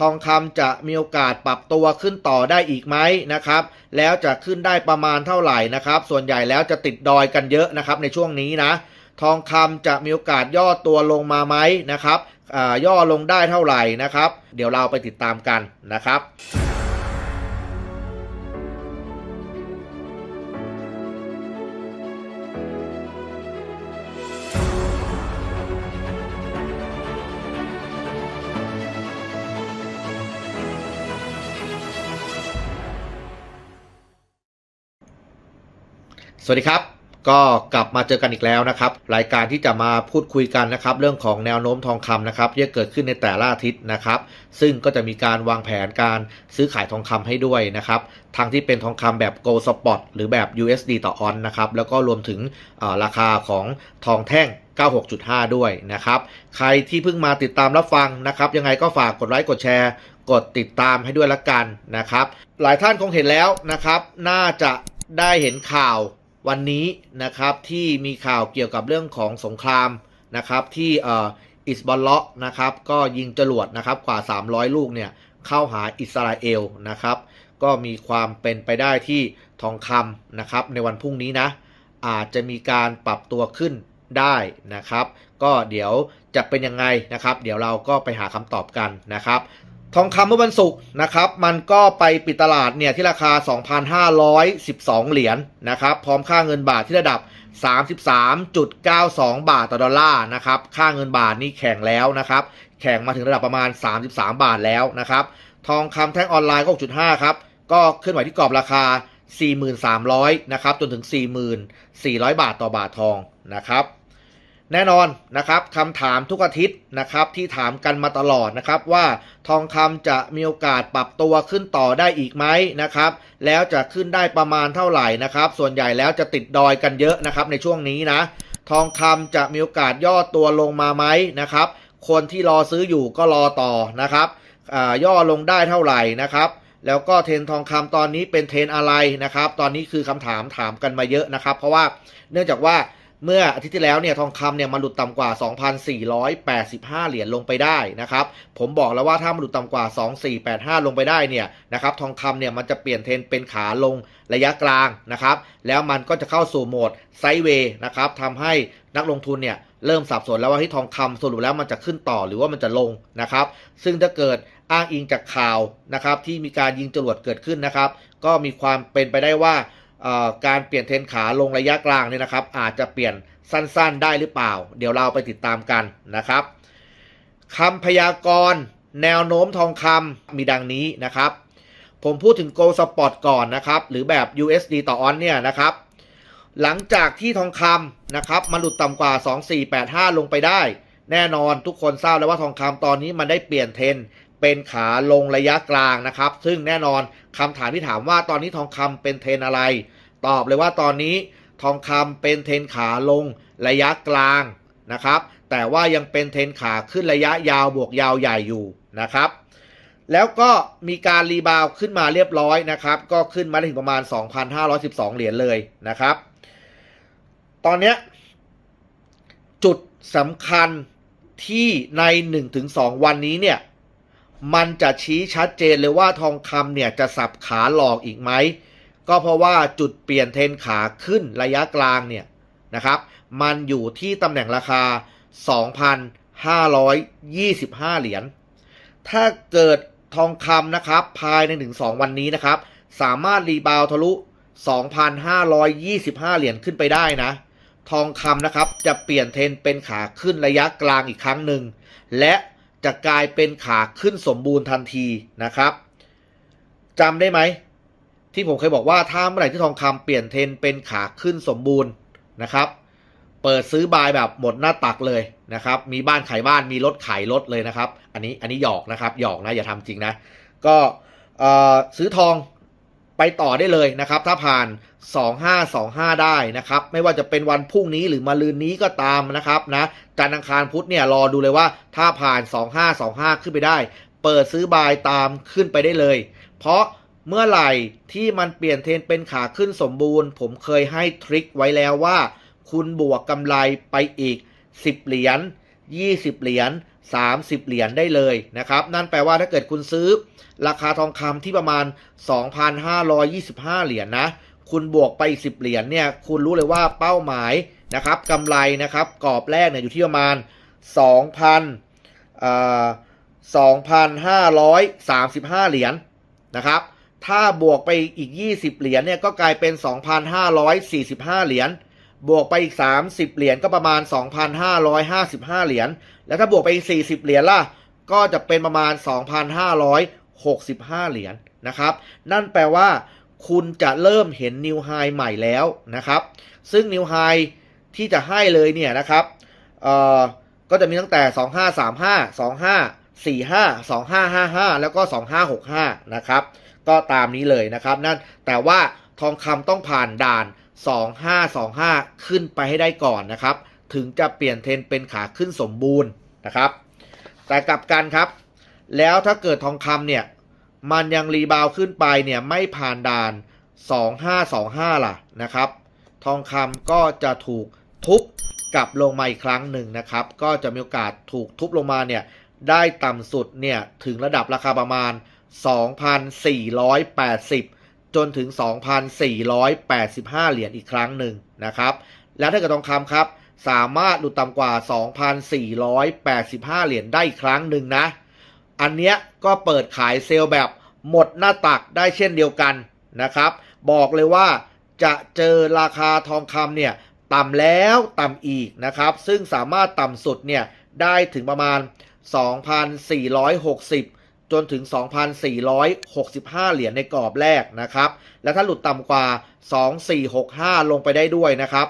ทองคำจะมีโอกาสปรับตัวขึ้นต่อได้อีกไหมนะครับ แล้วจะขึ้นได้ประมาณเท่าไหร่นะครับ ส่วนใหญ่แล้วจะติดดอยกันเยอะนะครับในช่วงนี้นะ ทองคำจะมีโอกาสย่อตัวลงมาไหมนะครับย่อลงได้เท่าไหร่นะครับ เดี๋ยวเราไปติดตามกันนะครับ สวัสดีครับ ก็กลับมาเจอกันอีกแล้วนะครับ รายการที่จะมาพูดคุยกันนะครับ เรื่องของแนวโน้มทองคำนะครับที่จะเกิดขึ้นในแต่ละอาทิตย์นะครับ ซึ่งก็จะมีการวางแผนการซื้อขายทองคำให้ด้วยนะครับทั้งที่เป็นทองคำแบบ Gold Spot หรือแบบ USD ต่อออนนะครับแล้วก็รวมถึงราคาของทองแท่ง96.5 ด้วยนะครับ ใครที่เพิ่งมาติดตามรับฟังนะครับ ยังไงก็ฝากกดไลค์กดแชร์ กดติดตามให้ด้วยละกันนะครับ หลายท่านคงเห็นแล้วนะครับ น่าจะได้เห็นข่าว วันนี้นะครับที่มีข่าวเกี่ยวกับเรื่องของสงครามนะครับที่อ่ออิสบอลเลาะนะครับก็ยิงจรวดนะครับกว่า 300 ลูกเนี่ยเข้าหาอิสราเอลนะครับก็มีความเป็นไปได้ที่ทองคำนะครับในวันพรุ่งนี้นะอาจจะมีการปรับตัวขึ้นได้นะครับ ก็เดี๋ยวจะเป็นยังไงนะครับ เดี๋ยวเราก็ไปหาคำตอบกันนะครับ ทองคำเมื่อวันศุกร์นะครับ มันก็ไปปิดตลาดเนี่ยที่ราคา 2,512 เหรียญนะครับ พร้อมค่าเงินบาทที่ระดับ 33.92 บาทต่อดอลลาร์นะครับ ค่าเงินบาทนี่แข็งแล้วนะครับ แข็งมาถึงระดับประมาณ 33 บาทแล้วนะครับ ทองคำแท่งออนไลน์ก็6.5 ครับ ก็เคลื่อนไหวที่กรอบราคา 4,300 นะครับ จนถึง 4,400 บาทต่อบาททองนะครับ แน่นอนนะครับคำถามทุกอาทิตย์นะครับที่ถามกันมาตลอดนะครับว่าทองคำจะมีโอกาสปรับตัวขึ้นต่อได้อีกไหมนะครับแล้วจะขึ้นได้ประมาณเท่าไหร่นะครับส่วนใหญ่แล้วจะติดดอยกันเยอะนะครับในช่วงนี้นะทองคำจะมีโอกาสย่อตัวลงมาไหมนะครับคนที่รอซื้ออยู่ก็รอต่อนะครับอ่าย่อลงได้เท่าไหร่นะครับแล้วก็เทนทองคำตอนนี้เป็นเทนอะไรนะครับ ตอนนี้คือคำถามถามกันมาเยอะนะครับ เพราะว่าเนื่องจากว่า เมื่ออาทิตย์ที่แล้วเนี่ยทองคำเนี่ยมันหลุดต่ำกว่า 2,485 เหรียญลงไปได้นะครับ ผมบอกแล้วว่าถ้ามันหลุดต่ำกว่า 2485 ลงไปได้เนี่ยนะครับทองคำเนี่ยมันจะเปลี่ยนเทรนเป็นขาลงระยะกลางนะครับแล้วมันก็จะเข้าสู่โหมดไซด์เวย์นะครับทำให้นักลงทุนเนี่ยเริ่มสับสนแล้วว่าที่ทองคำสรุปแล้วมันจะขึ้นต่อหรือว่ามันจะลงนะครับ ซึ่งถ้าเกิดอ้างอิงจากข่าวนะครับที่มีการยิงจรวดเกิดขึ้นนะครับ ก็มีความเป็นไปได้ว่า การเปลี่ยนเทนขาลงระยะกลางเนี่ยนะครับ อาจจะเปลี่ยนสั้นๆได้หรือเปล่า เดี๋ยวเราไปติดตามกันนะครับคำพยากรณ์แนวโน้มทองคำมีดังนี้นะครับ ผมพูดถึง Gold Spot ก่อนนะครับ หรือแบบ USD ต่อออนเนี่ยนะครับ หลังจากที่ทองคำนะครับมันหลุดต่ำกว่า 2485 ลงไปได้ แน่นอนทุกคนทราบแล้วว่าทองคำตอนนี้มันได้เปลี่ยนเทรน เป็นขาลงระยะกลางนะครับ ซึ่งแน่นอนคำถามที่ถามว่าตอนนี้ทองคำเป็นเทรนอะไร ตอบเลยว่าตอนนี้ทองคำเป็นเทรนขาลงระยะกลางนะครับ แต่ว่ายังเป็นเทรนขาขึ้นระยะยาวบวกยาวใหญ่อยู่นะครับ แล้วก็มีการรีบาวขึ้นมาเรียบร้อยนะครับ ก็ขึ้นมาถึงประมาณ 2,512 เหรียญเลยนะครับ ตอนนี้จุดสำคัญที่ใน 1-2 วันนี้เนี่ย มันจะชี้ชัดเจนเลยว่าทองคำเนี่ยจะสับขาหลอกอีกไหม ก็เพราะว่าจุดเปลี่ยนเทนขาขึ้นระยะกลางเนี่ยนะครับ มันอยู่ที่ตำแหน่งราคา 2,525 เหรียญ ถ้าเกิดทองคำนะครับ ภายใน 1-2 วันนี้นะครับ สามารถรีบาวทะลุ 2,525 เหรียญขึ้นไปได้นะทองคำนะครับจะเปลี่ยนเทนเป็นขาขึ้นระยะกลางอีกครั้งหนึ่ง และ จะกลายเป็นขาขึ้นสมบูรณ์ทันทีนะครับจำได้ไหม ที่ผมเคยบอกว่าถ้าเมื่อไหร่ที่ทองคำเปลี่ยนเทรนเป็นขาขึ้นสมบูรณ์นะครับ เปิดซื้อบายแบบหมดหน้าตักเลยนะครับ มีบ้านขายบ้านมีรถขายรถเลยนะครับ อันนี้อันนี้หยอกนะครับหยอกนะอย่าทำจริงนะ ก็ซื้อทอง ไปต่อได้เลยนะครับ ถ้าผ่าน 2525 ได้นะครับ ไม่ว่าจะเป็นวันพรุ่งนี้หรือมาลืนนี้ก็ตามนะครับนะจันทร์อังคารพุธเนี่ยรอดูเลยว่าถ้าผ่าน 2525 ขึ้นไปได้ เปิดซื้อบายตามขึ้นไปได้เลย เพราะเมื่อไหร่ที่มันเปลี่ยนเทรนเป็นขาขึ้นสมบูรณ์ ผมเคยให้ทริคไว้แล้วว่า คุณบวกกำไรไปอีก 10 เหรียญ 20 เหรียญ 30 เหรียญได้เลยนะครับ นั่นแปลว่าถ้าเกิดคุณซื้อ ราคาทองคำที่ประมาณ 2,525 เหรียญนะคุณบวกไปอีก10 เหรียญเนี่ยคุณรู้เลยว่าเป้าหมายนะครับกำไรนะครับกรอบแรกเนี่ยอยู่ที่ประมาณ 2,000เอ่อ2,535 เหรียญนะครับ ถ้าบวกไปอีก 20 เหรียญเนี่ยก็กลายเป็น 2,545 เหรียญ บวกไปอีก 30 เหรียญก็ประมาณ 2,555 เหรียญ แล้วถ้าบวกไปอีก 40 เหรียญล่ะ ก็จะเป็นประมาณ 2,565 เหรียญนะครับ นั่นแปลว่าคุณจะเริ่มเห็นนิวไฮใหม่แล้วนะครับ ซึ่งนิวไฮที่จะให้เลยเนี่ยนะครับ เอ่อ ก็จะมีตั้งแต่ 2535 2545 2555 แล้วก็ 2565 นะครับ ก็ตามนี้เลยนะครับ นั่น แต่ว่า ทองคำต้องผ่านด่าน 2525 ขึ้นไปให้ได้ก่อนนะครับ ถึงจะเปลี่ยนเทรนเป็นขาขึ้นสมบูรณ์นะครับ แต่กลับกันครับ แล้วถ้าเกิดทองคำเนี่ย มันยังรีบาวขึ้นไปเนี่ยไม่ผ่านด่าน 2525 ล่ะนะครับ ทองคำก็จะถูกทุบกลับลงมาอีกครั้งหนึ่งนะครับ ก็จะมีโอกาสถูกทุบลงมาเนี่ยได้ต่ำสุดเนี่ยถึงระดับราคาประมาณ 2,480 จนถึง 2,485 เหรียญอีกครั้งหนึ่งนะครับ แล้วถ้าเกิดทองคำครับ สามารถหลุดต่ำกว่า 2,485 เหรียญได้อีกครั้งหนึ่งนะ อันเนี้ยก็เปิดขายเซลล์แบบหมดหน้าตักได้เช่นเดียวกันนะครับ บอกเลยว่าจะเจอราคาทองคำเนี่ยต่ำแล้วต่ำอีกนะครับ ซึ่งสามารถต่ำสุดเนี่ยได้ถึงประมาณ 2,460 จนถึง 2,465 เหรียญในกรอบแรกนะครับ และถ้าหลุดต่ำกว่า 2,465 ลงไปได้ด้วยนะครับ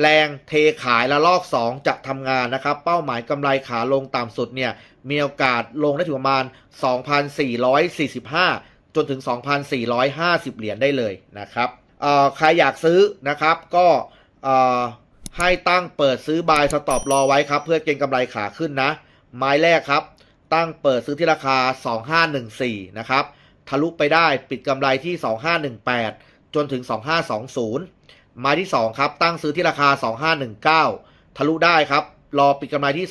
แรงเทขายละลอก 2 จะทำงานนะครับ เป้าหมายกำไรขาลงต่ำสุดเนี่ย มีโอกาสลงได้ถึงประมาณ 2,445 จนถึง 2,450 เหรียญได้เลยนะครับใครอยากซื้อนะครับก็ให้ตั้งเปิดซื้อบายสต็อปรอไว้ครับ เพื่อเก็งกำไรขาขึ้นนะ ไม้แรกครับ ตั้งเปิดซื้อที่ราคา 2514 นะครับ ทะลุไปได้ปิดกำไรที่ 2518 จนถึง 2520 ไม้ที่ 2 ครับ ตั้งซื้อที่ราคา 2519 ทะลุได้ครับ รอปิดกำไรที่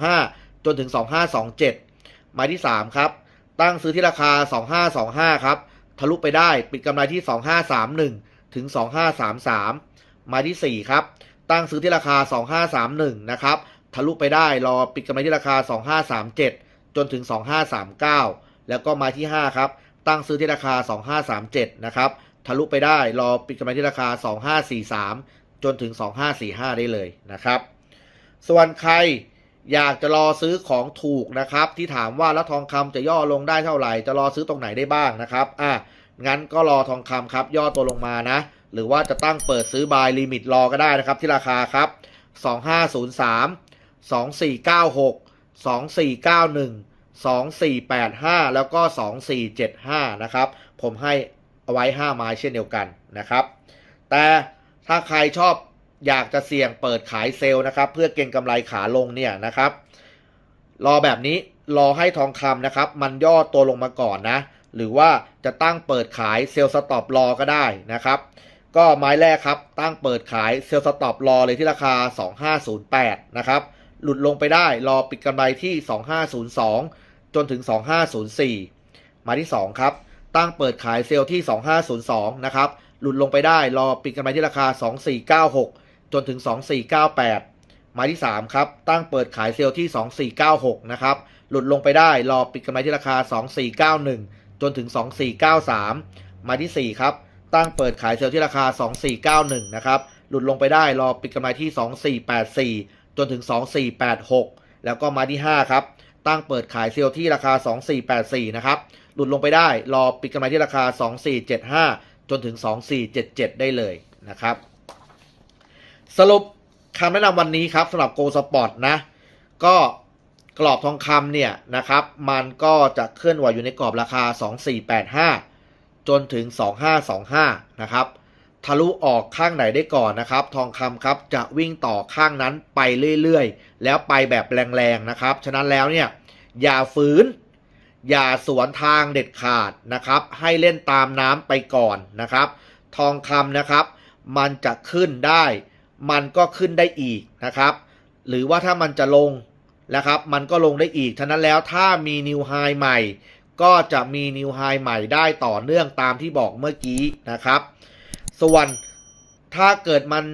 2525 จนถึง 2527 ไม้ที่ 3 ครับ ตั้งซื้อที่ราคา 2525 ครับ ทะลุไปได้ปิดกำไรที่ 2531 ถึง 2533 ไม้ที่ 4 ครับ ตั้งซื้อที่ราคา 2531 นะครับทะลุไปได้รอปิดกำไรที่ราคา 2537 จนถึง 2539 แล้วก็ไม้ที่ 5 ครับ ตั้งซื้อที่ราคา 2537 นะครับ ทะลุไปได้รอปิดกำไรที่ราคา 2543 จนถึง 2545 ได้เลยนะครับ ส่วนใครอยากจะรอซื้อของถูกนะครับ ที่ถามว่าแล้วทองคำจะย่อลงได้เท่าไหร่ จะรอซื้อตรงไหนได้บ้างนะครับอะงั้นก็รอทองคำครับ ย่อตัวลงมานะ หรือว่าจะตั้งเปิดซื้อบายลิมิตรอก็ได้นะครับที่ราคาครับ 2503 2496 2491 2485 แล้วก็ 2475 นะครับ ผมให้เอาไว้ 5 ไม้เช่นเดียวกันนะครับ แต่ถ้าใครชอบอยากจะเสี่ยงเปิดขายเซลล์นะครับ เพื่อเก็งกำไรขาลงเนี่ยนะครับ รอแบบนี้รอให้ทองคำนะครับ มันย่อตัวลงมาก่อนนะ หรือว่าจะตั้งเปิดขายเซลล์สต็อปรอก็ได้นะครับ ก็ไม้แรกครับ ตั้งเปิดขายเซลล์สต็อปรอเลยที่ราคา 2508 นะครับ หลุดลงไปได้ รอปิดกำไรที่ 2502 จนถึง 2504 มาที่ 2 ครับ ตั้งเปิดขายเซลล์ที่ 2502 นะครับ หลุดลงไปได้ รอปิดกำไรที่ราคา 2496 จนถึง 2498 มาที่ 3 ครับ ตั้งเปิดขายเซลล์ที่ 2496 นะครับ หลุดลงไปได้ รอปิดกำไรที่ราคา 2491 จนถึง 2493 มาที่ 4 ครับ ตั้งเปิดขายเซลล์ที่ราคา 2491 นะครับ หลุดลงไปได้ รอปิดกำไรที่ 2484 จนถึง 2486 แล้วก็มาที่ 5 ครับ ตั้งเปิดขายเซลล์ที่ราคา 2484 นะครับ หลุดลงไปได้ รอปิดกำไรที่ราคา 2475 จนถึง 2477 ได้เลยนะครับ สรุปคำแนะนำวันนี้ครับสำหรับ Go Sport นะ ก็กรอบทองคำเนี่ยนะครับ มันก็จะเคลื่อนไหวอยู่ในกรอบราคา 2485 จนถึง 2525 นะครับ ทะลุออกข้างไหนได้ก่อนนะครับ ทองคำครับจะวิ่งต่อข้างนั้นไปเรื่อยๆ แล้วไปแบบแรงๆนะครับ ฉะนั้นแล้วเนี่ยอย่าฝืน อย่าสวนทางเด็ดขาดนะครับ ให้เล่นตามน้ำไปก่อนนะครับ ทองคำนะครับ มันจะขึ้นได้ มันก็ขึ้นได้อีกนะครับ หรือว่าถ้ามันจะลงนะครับ มันก็ลงได้อีก ฉะนั้นแล้วถ้ามีนิวไฮใหม่ ก็จะมีนิวไฮใหม่ได้ต่อเนื่องตามที่บอกเมื่อกี้นะครับ ส่วนถ้าเกิดมัน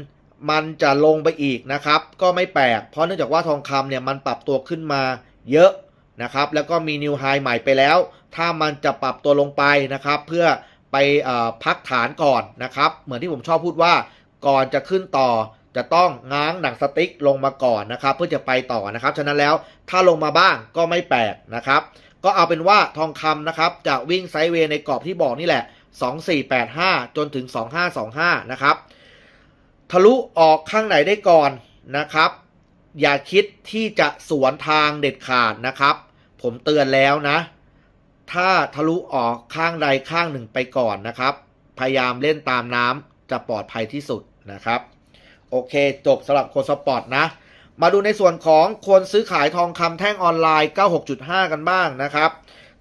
มันจะลงไปอีกนะครับ ก็ไม่แปลก เพราะเนื่องจากว่าทองคำเนี่ยมันปรับตัวขึ้นมาเยอะนะครับ แล้วก็มีนิวไฮใหม่ไปแล้ว ถ้ามันจะปรับตัวลงไปนะครับ เพื่อไปอพักฐานก่อนนะครับ เหมือนที่ผมชอบพูดว่าก่อนจะขึ้นต่อจะต้องง้างหนังสติ๊กลงมาก่อนนะครับ เพื่อจะไปต่อนะครับ ฉะนั้นแล้วถ้าลงมาบ้างก็ไม่แปลกนะครับ ก็เอาเป็นว่าทองคำนะครับจะวิ่งไซด์เวย์ในกรอบที่บอกนี่แหละ 2485 จนถึง 2525 นะครับ ทะลุออกข้างไหนได้ก่อนนะครับ อย่าคิดที่จะสวนทางเด็ดขาดนะครับ ผมเตือนแล้วนะ ถ้าทะลุออกข้างใดข้างหนึ่งไปก่อนนะครับ พยายามเล่นตามน้ำจะปลอดภัยที่สุดนะครับ โอเค จบสำหรับโคสปอร์ตนะ มาดูในส่วนของคนซื้อขายทองคำแท่งออนไลน์ 96.5 กันบ้างนะครับ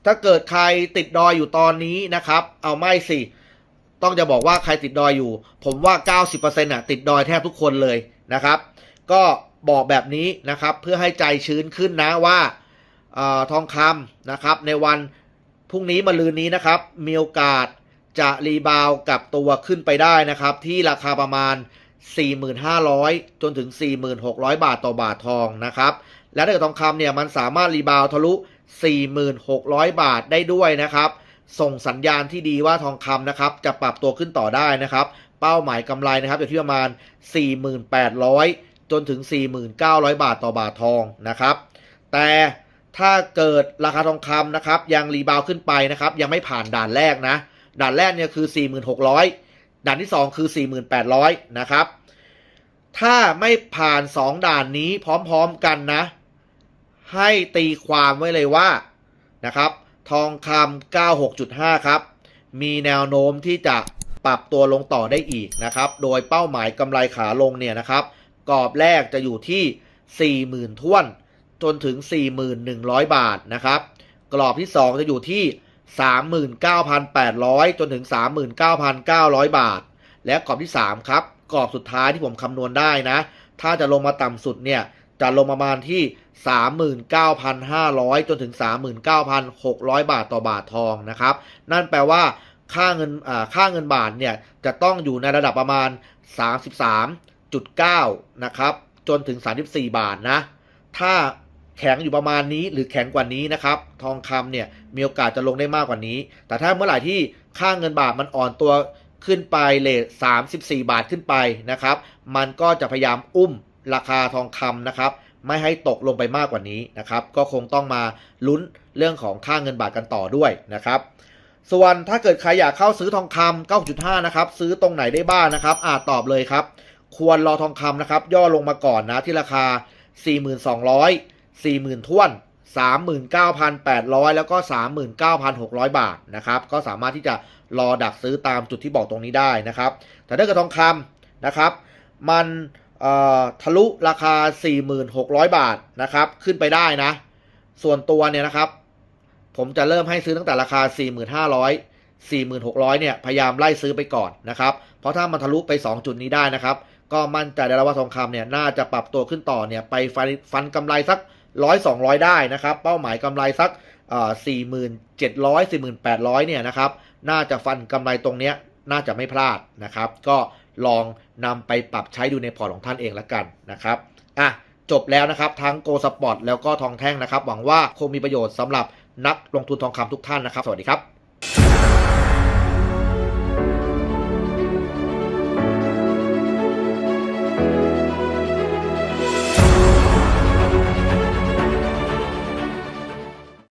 ถ้าเกิดใครติดดอยอยู่ตอนนี้นะครับ เอาไม่สิ ต้องจะบอกว่าใครติดดอยอยู่ ผมว่า 90%อะติดดอยแทบทุกคนเลยนะครับ ก็บอกแบบนี้นะครับ เพื่อให้ใจชื้นขึ้นนะว่าออทองคำนะครับ ในวันพรุ่งนี้มาลืนนี้นะครับ มีโอกาสจะรีบาวกับตัวขึ้นไปได้นะครับ ที่ราคาประมาณ 4,500 จนถึง 4,600 บาทต่อบาททองนะครับ และถ้าเกิดทองคำเนี่ยมันสามารถรีบาวทะลุ 4,600 บาทได้ด้วยนะครับ ส่งสัญญาณที่ดีว่าทองคำนะครับ จะปรับตัวขึ้นต่อได้นะครับ เป้าหมายกำไรนะครับอยู่ที่ประมาณ 4,800 จนถึง 4,900 บาทต่อบาททองนะครับ แต่ถ้าเกิดราคาทองคำนะครับยังรีบาวขึ้นไปนะครับ ยังไม่ผ่านด่านแรกนะ ด่านแรกเนี่ยคือ 4,600 ด่านที่ 2 คือ 4,800 นะครับ ถ้าไม่ผ่าน 2 ด่านนี้พร้อมๆกันนะ ให้ตีความไว้เลยว่านะครับ ทองคำ96.5 ครับ มีแนวโน้มที่จะปรับตัวลงต่อได้อีกนะครับ โดยเป้าหมายกำไรขาลงเนี่ยนะครับ กรอบแรกจะอยู่ที่ 40,000ท้วน จนถึง 4,100 บาทนะครับ กรอบที่ 2 จะอยู่ที่ 39,800 จนถึง 39,900 บาท และกรอบที่ 3 ครับ กรอบสุดท้ายที่ผมคำนวณได้นะ ถ้าจะลงมาต่ำสุดเนี่ย จะลงประมาณที่ 39,500 จนถึง 39,600 บาทต่อบาททองนะครับ นั่นแปลว่าค่าเงินค่าเงินบาทเนี่ยจะต้องอยู่ในระดับประมาณ 33.9 นะครับ จนถึง 34 บาทนะ ถ้าแข็งอยู่ประมาณนี้หรือแข็งกว่านี้นะครับ ทองคำเนี่ยมีโอกาสจะลงได้มากกว่านี้ แต่ถ้าเมื่อไหร่ที่ค่าเงินบาทมันอ่อนตัวขึ้นไปเลท34 บาทขึ้นไปนะครับ มันก็จะพยายามอุ้มราคาทองคำนะครับ ไม่ให้ตกลงไปมากกว่านี้นะครับ ก็คงต้องมาลุ้นเรื่องของค่าเงินบาทกันต่อด้วยนะครับส่วนถ้าเกิดใครอยากเข้าซื้อทองคำ9.5 นะครับ ซื้อตรงไหนได้บ้างนะครับ อาจตอบเลยครับ ควรรอทองคำนะครับ ย่อลงมาก่อนนะที่ราคา 4,200 40,000ท้วน 39,800 แล้วก็ 39,600 บาทนะครับ ก็สามารถที่จะรอดักซื้อตามจุดที่บอกตรงนี้ได้นะครับ แต่ถ้าเกิดทองคำนะครับ มัน ทะลุราคา 4,600 บาทนะครับ ขึ้นไปได้นะ ส่วนตัวเนี่ยนะครับ ผมจะเริ่มให้ซื้อตั้งแต่ราคา 4,500 4,600 เนี่ย พยายามไล่ซื้อไปก่อนนะครับ เพราะถ้ามันทะลุไป 2 จุดนี้ได้นะครับ ก็มั่นใจได้แล้วว่าทองคำเนี่ย น่าจะปรับตัวขึ้นต่อเนี่ย ไปฟันฟันกำไรสัก 100 200 ได้นะครับ เป้าหมายกำไรสักสี่หมื่นเจ็ดร้อยสี่หมื่นแปดร้อยเนี่ยนะครับ น่าจะฟันกำไรตรงเนี้ย น่าจะไม่พลาดนะครับ ก็ ลองนำไปปรับใช้ดูในพอร์ตของท่านเองละกันนะครับอะจบแล้วนะครับ ทั้งโกสปอร์ตแล้วก็ทองแท่งนะครับ หวังว่าคงมีประโยชน์สำหรับนักลงทุนทองคำทุกท่านนะครับ สวัสดีครับ